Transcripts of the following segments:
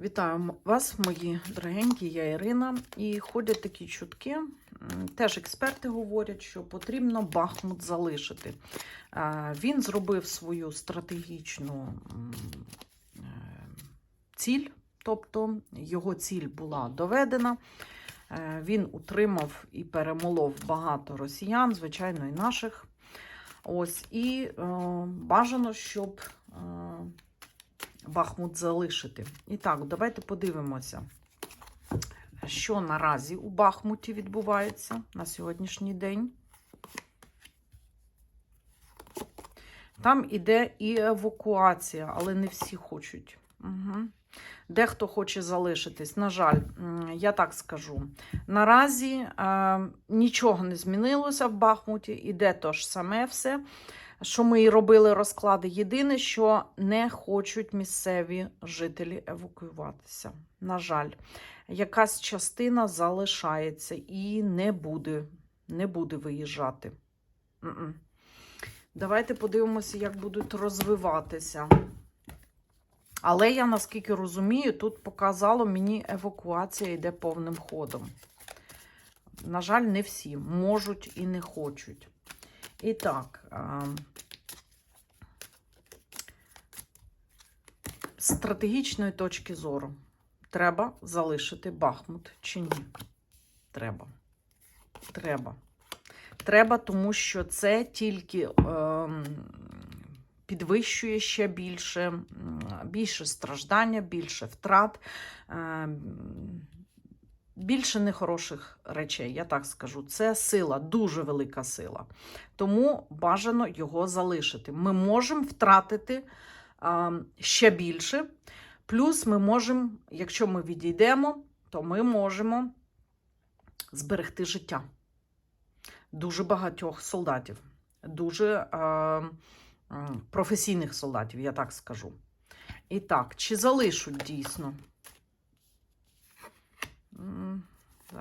Вітаю вас, мої дорогенькі, я Ірина. І ходять такі чутки. Теж експерти говорять, що потрібно Бахмут залишити. Е, Він зробив свою стратегічну е, ціль, тобто його ціль була доведена. Е, Він утримав і перемолов багато росіян, звичайно, і наших. Ось, і е, бажано, щоб е, Бахмут залишити. І так, давайте подивимося, що наразі у Бахмуті відбувається на сьогоднішній день. Там іде і евакуація, але не всі хочуть. Угу. Дехто хоче залишитись. На жаль, я так скажу. Наразі е, нічого не змінилося в Бахмуті, іде то ж саме все що ми і робили розклади. Єдине, що не хочуть місцеві жителі евакуюватися. На жаль, якась частина залишається і не буде, не буде виїжджати. М-м. Давайте подивимося, як будуть розвиватися. Але я, наскільки розумію, тут показало мені евакуація йде повним ходом. На жаль, не всі можуть і не хочуть. І так, з стратегічної точки зору, треба залишити Бахмут чи ні? Треба. Треба. Треба, тому що це тільки е, підвищує ще більше, більше страждання, більше втрат. Е, більше нехороших речей, я так скажу. Це сила, дуже велика сила. Тому бажано його залишити. Ми можемо втратити а, ще більше. Плюс ми можемо, якщо ми відійдемо, то ми можемо зберегти життя дуже багатьох солдатів, дуже а, професійних солдатів, я так скажу. І так, чи залишуть дійсно?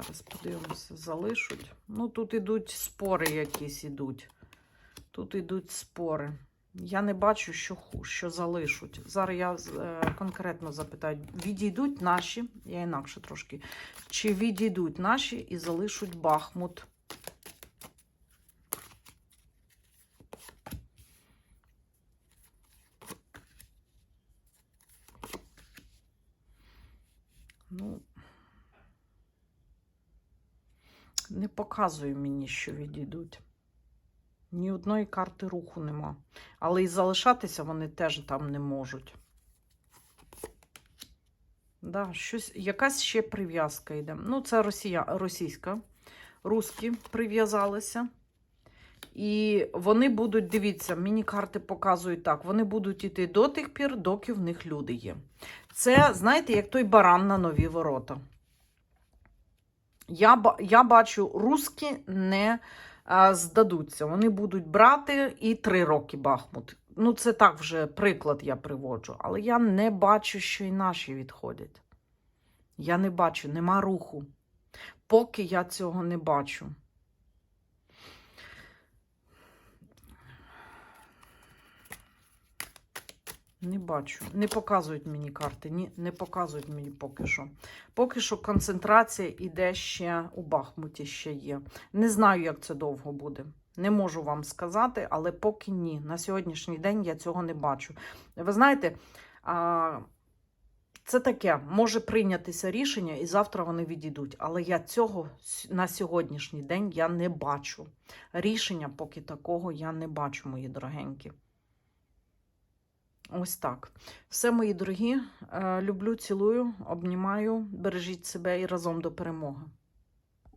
Зараз подивимося, залишуть. Ну, тут ідуть спори якісь ідуть. Тут ідуть спори. Я не бачу, що, що залишуть. Зараз я е, конкретно запитаю: відійдуть наші, я інакше трошки. Чи відійдуть наші і залишуть Бахмут? Ну, не показує мені, що відійдуть. Ні одної карти руху нема. Але і залишатися вони теж там не можуть. Да, щось, якась ще прив'язка йде. Ну, це росія, російська. Руські прив'язалися. І вони будуть, дивіться, мені карти показують так: вони будуть йти до тих пір, доки в них люди є. Це, знаєте, як той баран на нові ворота. Я, я бачу, руски не а, здадуться. Вони будуть брати і три роки Бахмут. Ну, це так вже приклад я приводжу. Але я не бачу, що і наші відходять. Я не бачу, нема руху. Поки я цього не бачу. Не бачу. Не показують мені карти. Ні, не показують мені поки що. Поки що концентрація іде ще у Бахмуті ще є. Не знаю, як це довго буде. Не можу вам сказати, але поки ні. На сьогоднішній день я цього не бачу. Ви знаєте, це таке, може прийнятися рішення, і завтра вони відійдуть. Але я цього на сьогоднішній день я не бачу. Рішення поки такого я не бачу, мої дорогенькі. Ось так. Все, мої дорогі. Е, Люблю, цілую, обнімаю. Бережіть себе і разом до перемоги.